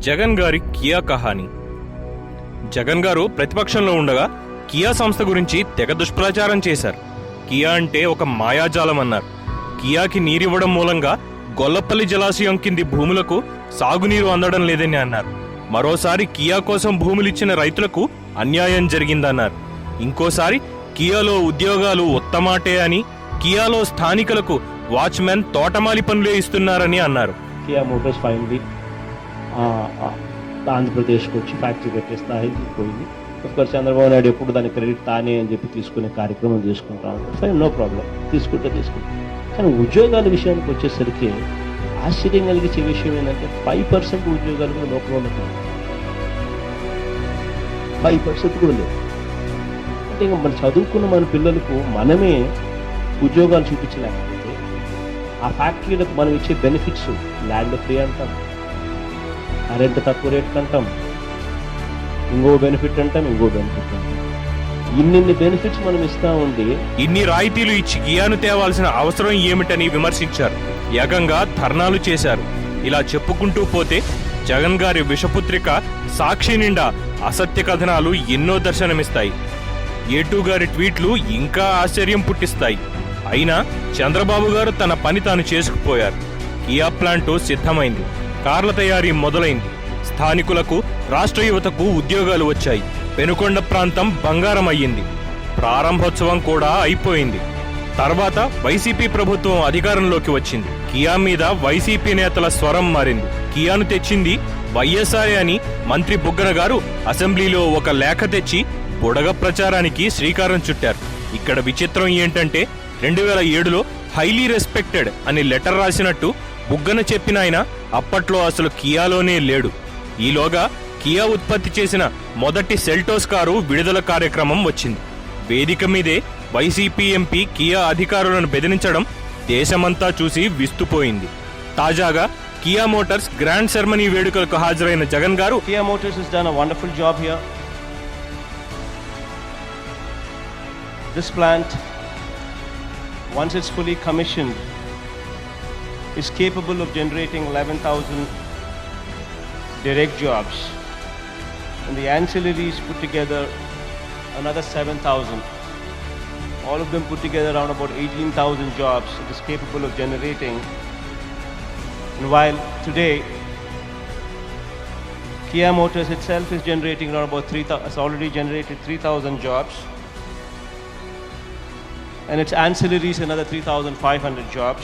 జగన్ గారి కియా కహాని. జగన్ గారు ప్రతిపక్షంలో ఉండగా కియా సంస్థ గురించి తెగ దుష్ప్రచారం చేశారు. కియా అంటే ఒక మాయాజాలం అన్నారు. కియాకి నీరివ్వడం మూలంగా గొల్లపల్లి జలాశయం కింది భూములకు సాగునీరు అందడం లేదని అన్నారు. మరోసారి కియా కోసం భూములిచ్చిన రైతులకు అన్యాయం జరిగిందన్నారు. ఇంకోసారి కియాలో ఉద్యోగాలు ఉత్తమాటే అని కియాలో స్థానికులకు వాచ్మెన్ తోటమాలి పనులే ఇస్తున్నారని అన్నారు. కియా మోటార్స్ ఫైనలీ ఆంధ్రప్రదేశ్కి వచ్చి ఫ్యాక్టరీ పెట్టే స్థాయికి పోయింది ఒకసారి చంద్రబాబు నాయుడు ఎప్పుడు దాని క్రెడిట్ తానే అని చెప్పి తీసుకునే కార్యక్రమం తీసుకుంటా ఉంటారు ఫైన్ నో ప్రాబ్లం తీసుకుంటే తీసుకుంటాం. కానీ ఉద్యోగాల విషయానికి వచ్చేసరికి ఆశ్చర్యం కలిగించే విషయం ఏంటంటే ఫైవ్ పర్సెంట్ ఉద్యోగాలు కూడా లోపల ఉండటం ఫైవ్ పర్సెంట్ కూడా లేదు అంటే ఇంకా మనం చదువుకున్న మన పిల్లలకు మనమే ఉద్యోగాలు చూపించలేకపోతే ఆ ఫ్యాక్టరీలకు మనం ఇచ్చే బెనిఫిట్స్ ల్యాండ్ ఫ్రీ అంటాం. కరెంట్ తక్కువ రేట్ అంటాం. ఇంకో బెనిఫిట్ అంటాం ఇంకో బెనిఫిట్ అంటాం. ఇన్నిన్ని బెనిఫిట్స్ మనం ఇస్తా ఉండి ఇన్ని రాయితీలు ఇచ్చి గియాను తేవాల్సిన అవసరం ఏమిటని విమర్శించారు. ఏకంగా ధర్నాలు చేశారు. ఇలా చెప్పుకుంటూ పోతే జగన్ గారి విషపుత్రిక సాక్షి నిండా అసత్య కథనాలు ఎన్నో దర్శనమిస్తాయి. ఏటూ గారి ట్వీట్లు ఇంకా ఆశ్చర్యం పుట్టిస్తాయి. అయినా చంద్రబాబు గారు తన పని తాను చేసుకుపోయారు. కియా ప్లాంటు సిద్ధమైంది. కార్ల తయారీ మొదలైంది. స్థానికులకు రాష్ట్ర యువతకు ఉద్యోగాలు వచ్చాయి. పెనుకొండ ప్రాంతం బంగారం అయ్యింది ప్రారంభోత్సవం కూడా అయిపోయింది. తర్వాత వైసీపీ ప్రభుత్వం అధికారంలోకి వచ్చింది. కియా మీద వైసీపీ నేతల స్వరం మారింది. కియాను తెచ్చింది వైఎస్ఆర్ అని మంత్రి బుగ్గన గారు అసెంబ్లీలో ఒక లేఖ తెచ్చి బుడగ ప్రచారానికి శ్రీకారం చుట్టారు. ఇక్కడ విచిత్రం ఏంటంటే రెండు వేల ఏడులో హైలీ రెస్పెక్టెడ్ అని లెటర్ రాసినట్టు బుగ్గన చెప్పిన ఆయన అప్పట్లో అసలు కియాలోనే లేడు. ఈలోగా కియా ఉత్పత్తి చేసిన మొదటి సెల్టోస్ కారు విడుదల కార్యక్రమం వచ్చింది. వేదిక మీదే వైసీపీ ఎంపీ కియా అధికారులను బెదిరించడం దేశమంతా చూసి విస్తుపోయింది. తాజాగా కియా మోటార్స్ గ్రాండ్ సెరమనీ వేడుకలకు హాజరైన Jagan garu Kia Motors has done a wonderful job here this plant once it's fully commissioned is capable of generating 11,000 direct jobs. And the ancillaries put together another 7,000. All of them put together around about 18,000 jobs it is capable of generating. And while today Kia Motors itself is generating around about 3,000, has already generated 3,000 jobs. And its ancillaries another 3,500 jobs.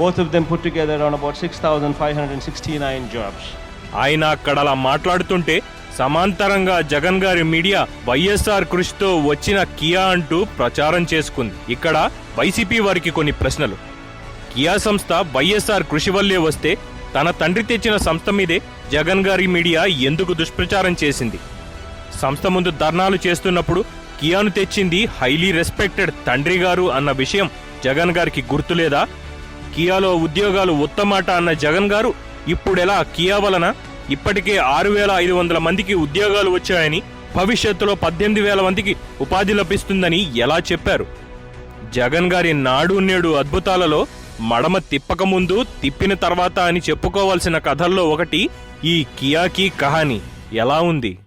Both of them put together hundred about 6,569 jobs. ఆయన అక్కడ అలా మాట్లాడుతుంటే సమాంతరంగా జగన్ గారి media YSR కృషితో వచ్చిన Kia అంటూ ప్రచారం చేసుకుంది. ఇక్కడ వైసీపీ వారికి కొన్ని ప్రశ్నలు. కియా సంస్థ వైఎస్ఆర్ కృషి వల్లే వస్తే తన తండ్రి తెచ్చిన సంస్థ మీదే జగన్ గారి మీడియా ఎందుకు దుష్ప్రచారం చేసింది? సంస్థ ముందు ధర్నాలు చేస్తున్నప్పుడు కియాను తెచ్చింది హైలీ రెస్పెక్టెడ్ తండ్రి గారు అన్న విషయం జగన్ గారికి గుర్తులేదా? కియాలో ఉద్యోగాలు ఉత్తమాట అన్న జగన్ గారు ఇప్పుడెలా కియా వలన? ఇప్పటికే ఆరు వేల ఐదు వందల మందికి ఉద్యోగాలు వచ్చాయని భవిష్యత్తులో పద్దెనిమిది వేల మందికి ఉపాధి లభిస్తుందని ఎలా చెప్పారు? జగన్ గారి నాడు నేడు అద్భుతాలలో మడమ తిప్పక ముందు తిప్పిన తర్వాత అని చెప్పుకోవాల్సిన కథల్లో ఒకటి ఈ కియాకి కహాని. ఎలా ఉంది?